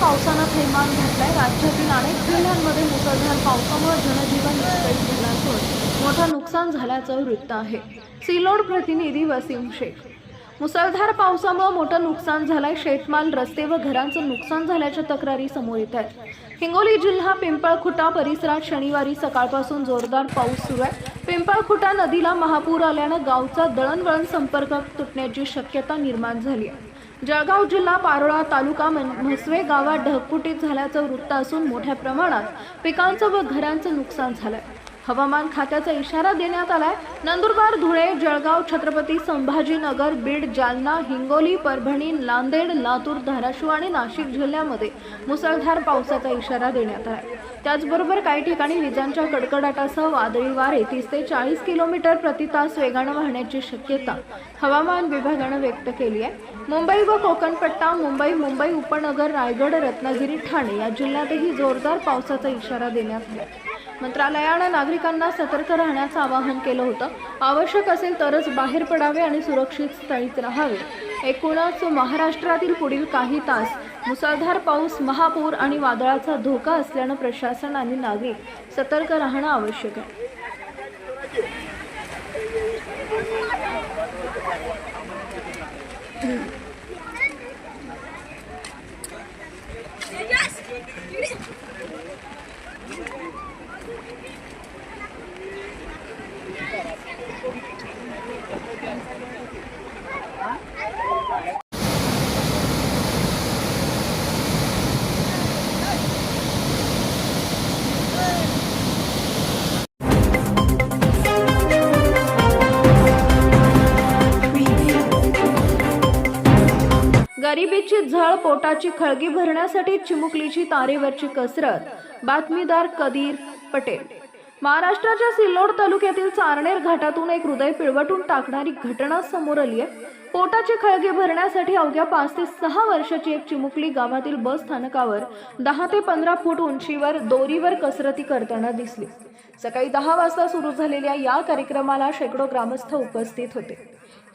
पावसानं थैमान घातलाय. राज्यातील अनेक जिल्ह्यांमध्ये मुसळधार पावसामुळे जनजीवन विस्कळीत झालं असून मोठं नुकसान झाल्याचं वृत्त आहे. सिलोड प्रतिनिधी वसीम शेख. मुसळधार पावसामुळे मोठं नुकसान झालंय. शेतमाल रस्ते व घरांचं नुकसान झाल्याच्या तक्रारी समोर येत आहेत. हिंगोली जिल्हा पिंपळखुटा परिसरात शनिवारी सकाळपासून जोरदार पाऊस सुरू आहे. पिंपळखुटा नदीला महापूर आल्यानं गावचा दळणवळण संपर्क तुटण्याची शक्यता निर्माण झाली आहे. जळगाव जिल्हा पारोळा तालुका म्हसवे गावात ढगफुटीत झाल्याचं वृत्त असून मोठ्या प्रमाणात पिकांचं व घरांचं नुकसान झालंय. हवामान खात्याचा इशारा देण्यात आलाय. नंदुरबार धुळे जळगाव छत्रपती संभाजीनगर बीड जालना हिंगोली परभणी नांदेड लातूर धाराशिव आणि नाशिक जिल्ह्यामध्ये मुसळधार पावसाचा इशारा देण्यात आलाय. त्याचबरोबर काही ठिकाणी विजांच्या कडकडाटासह वादळी वारे तीस ते चाळीस किलोमीटर प्रति तास वेगानं वाहण्याची शक्यता हवामान विभागानं व्यक्त केली आहे. मुंबई व कोकणपट्टा मुंबई मुंबई उपनगर रायगड रत्नागिरी ठाणे या जिल्ह्यातही जोरदार पावसाचा इशारा देण्यात आला मंत्रालयानं नागरिकांना सतर्क राहण्याचं आवाहन केलं होतं. आवश्यक असेल तरच बाहेर पडावे आणि सुरक्षित स्थळीच राहावे. एकूणच महाराष्ट्रातील पुढील काही तास मुसळधार पाऊस महापूर आणि वादळाचा धोका असल्यानं प्रशासन आणि नागरिक सतर्क राहणं आवश्यक आहे. गरिबीची झळ पोटाची खळगी भरण्यासाठी चिमुकलीची तारेवरची कसरत. बातमीदार कदीर पटेल. महाराष्ट्राच्या सिल्लोड तालुक्यातील चारनेर घाटातून एक हृदय पिळवटून टाकणारी घटना समोर आली आहे. पोटाची खळगी भरण्यासाठी अवघ्या पाच ते सहा वर्षाची एक चिमुकली गावातील बस स्थानकावर दहा ते पंधरा फूट उंचीवर दोरीवर कसरती करताना दिसली. सकाळी दहा वाजता सुरू झालेल्या या कार्यक्रमाला शेकडो ग्रामस्थ उपस्थित होते.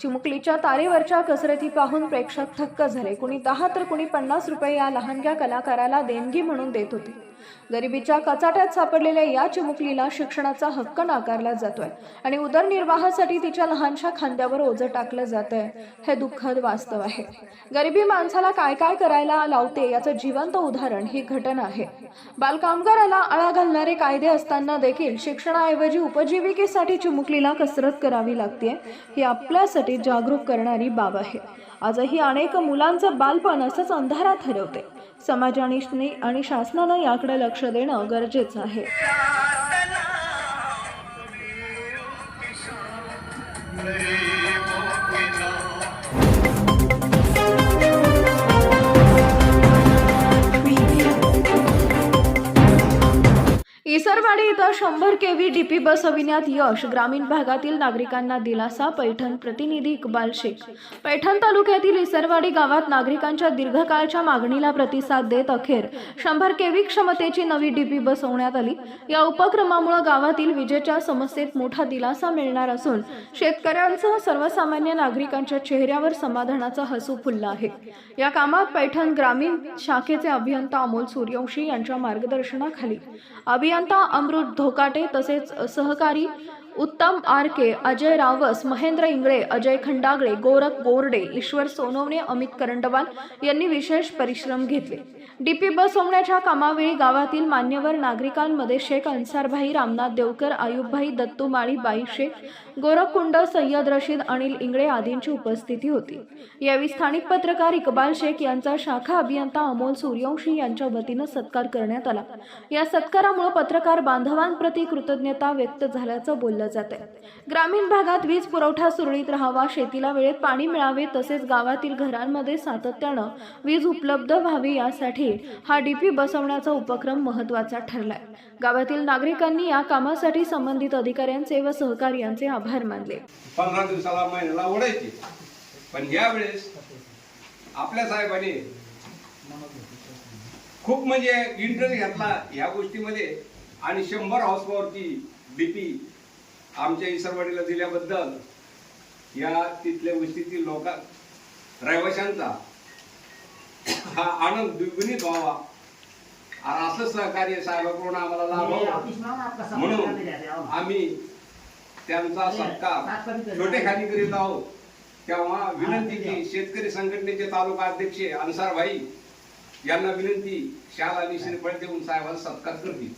चिमुकलीच्या तारेवरच्या कसरती पाहून प्रेक्षक थक्क झाले. कुणी दहा तर कुणी पन्नास रुपये या लहानग्या कलाकाराला देणगी म्हणून देत होते. गरिबीच्या कचाट्यात सापडलेल्या या चिमुकलीला शिक्षणाचा हक्क नाकारला जातोय आणि उदरनिर्वाहासाठी तिच्या लहानशा खांद्यावर ओझं टाकलं जात आहे हे दुःखद वास्तव आहे. गरिबी माणसाला काय काय करायला लावते याचं जिवंत उदाहरण ही घटना आहे. बालकामगाराला आळा घालणारे कायदे असताना देखील शिक्षणाऐवजी उपजीविकेसाठी चिमुकलीला कसरत करावी लागते ही आपल्यासाठी जागरूक करणारी बाब आहे. आजही अनेक मुलांचं बालपण असंच अंधारात हरवते. समाजाने आणि शासनानं याकडे लक्ष देणं गरजेचं आहे. इसरवाडी इथं शंभर केव्ही डीपी बसविण्यात यश. ग्रामीण भागातील नागरिकांना दिलासा पैठण प्रतिनिधी इक्बाल शेख. पैठण तालुक्यातील इसरवाडी गावात नागरिकांच्या दीर्घकाळच्या मागणीला प्रतिसाद देत अखेर शंभर केव्ही क्षमतेची नवी डीपी बसवण्यात आली. या उपक्रमामुळे गावातील विजेच्या समस्येत मोठा दिलासा मिळणार असून शेतकऱ्यांसह सर्वसामान्य नागरिकांच्या चेहऱ्यावर समाधानाचा हसू फुलला आहे. या कामात पैठण ग्रामीण शाखेचे अभियंता अमोल सूर्यवंशी यांच्या मार्गदर्शनाखाली. अभियंता अमृत धोकाटे तसेच सहकारी उत्तम आर के अजय रावस महेंद्र इंगळे अजय खंडागळे गोरख गोरडे ईश्वर सोनवणे अमित करंडवाल यांनी विशेष परिश्रम घेतले. डीपी बसवण्याच्या कामावेळी गावातील मान्यवर नागरिकांमध्ये शेख अन्सारभाई रामनाथ देवकर आयुबभाई दत्तुमाळी बाई शेख गोरखकुंड सय्यद रशीद अनिल इंगळे आदींची उपस्थिती होती. यावेळी स्थानिक पत्रकार इक्बाल शेख यांचा शाखा अभियंता अमोल सूर्यवंशी यांच्या वतीनं सत्कार करण्यात आला. या सत्कारामुळे पत्रकार बांधवांप्रती कृतज्ञता व्यक्त झाल्याचं बोललं केलं जात आहे ग्रामीण भागात वीज पुरवठा सुरळीत राहावा शेतीला वेळेत पाणी मिळावे तसेच गावातील घरांमध्ये सातत्यानं वीज उपलब्ध व्हावी यासाठी हा डीपी बसवण्याचा उपक्रम महत्त्वाचा ठरलाय. गावातील नागरिकांनी या कामासाठी संबंधित अधिकाऱ्यांचे व सहकार्यांचे आभार मानले. पंधरा दिवसाला महिन्याला ओढायची. पण यावेळेस आपल्या साहेबांनी खूप म्हणजे इंटरेस्ट घेतला या गोष्टीमध्ये आणि शंभर हाऊस पॉवरची डीपी आमच्या इसरवाडीला दिल्याबद्दल या तिथल्या वस्तीतील लोक रहिवाशांचा हा आनंद द्विगुणित व्हावा. आणि असं सहकार्य साहेबाकडून आम्हाला लाभावं म्हणून आम्ही त्यांचा सत्कार छोटे खाली करीत आहोत. तेव्हा विनंती की शेतकरी संघटनेचे तालुका अध्यक्ष अन्सार भाई यांना विनंती शाल आणि श्रीफळ देऊन साहेबांचा सत्कार करतील.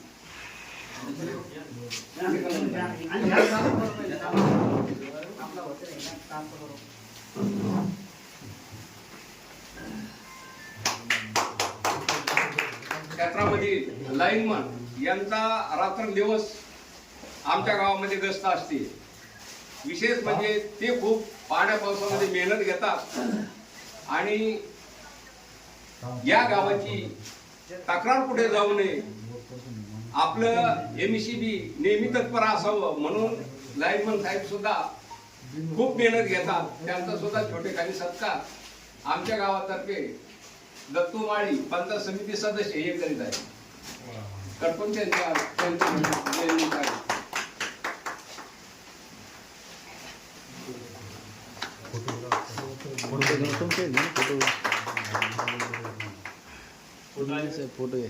क्षेत्रामध्ये लाईनमन यांचा रात्रंदिवस आमच्या गावामध्ये गस्त असते. विशेष म्हणजे ते खूप पाण्या पावसामध्ये मेहनत घेतात आणि या गावाची तक्रार कुठे जाऊ नये आपलं एमसीबी नेहमी तत्पर असावं म्हणून लाईनमन साहेब सुद्धा खूप मेहनत घेतात. त्यांचा सुद्धा छोटे काही सत्कार आमच्या गावातर्फे दत्तू माळी पंचायत समिती सदस्य हे करीत आहे करतो त्यांच्या त्यांच्या फोटो घे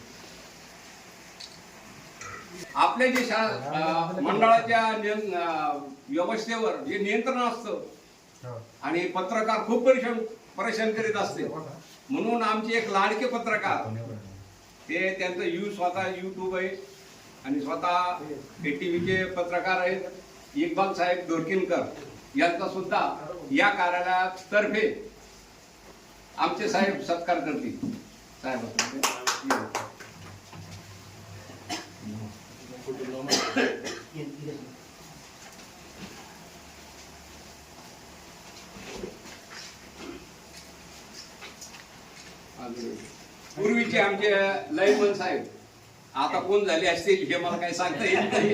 आपल्या जे शा- अं, मंडळाच्या व्यवस्थेवर जे नियंत्रण असतं आणि पत्रकार खूप परेशान परेशान करीत असते. म्हणून आमचे एक लाडके पत्रकार ते त्यांचं यू स्वतः युट्यूब आहे आणि स्वतः ए टीव्हीचे पत्रकार आहेत. इक्बाल साहेब दोरकिनकर यांचा सुद्धा या कार्यालयात तर्फे आमचे साहेब सत्कार करतील. साहेब पूर्वीचे आमचे लयमन साहेब आता कोण झाले असतील हे मला काही सांगता येत नाही.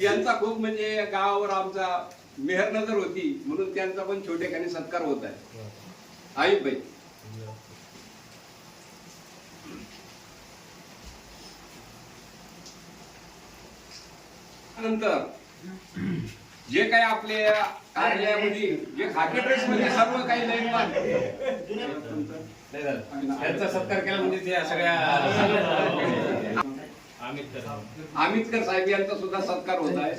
यांचा खूप म्हणजे गावावर आमचा मेहर नजर होती म्हणून त्यांचा पण छोटेखानी सत्कार होत आहे. आयुब भाई नंतर जे काही आपल्या कार्यालयामध्ये जे खाकी ड्रेस मध्ये सर्व काही लाईन त्यांचा सत्कार केला म्हणजे त्या सगळ्या आमितकर साहेब यांचा सुद्धा सत्कार होत आहे.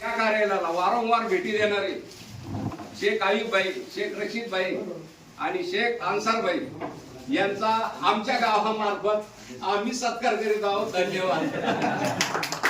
त्या कार्यालयाला वारंवार भेटी देणारे शेख आयुब भाई शेख रशीद भाई आणि शेख अन्सार भाई यांचा आमच्या गावामार्फत आम्ही सत्कार करीत आहोत. धन्यवाद.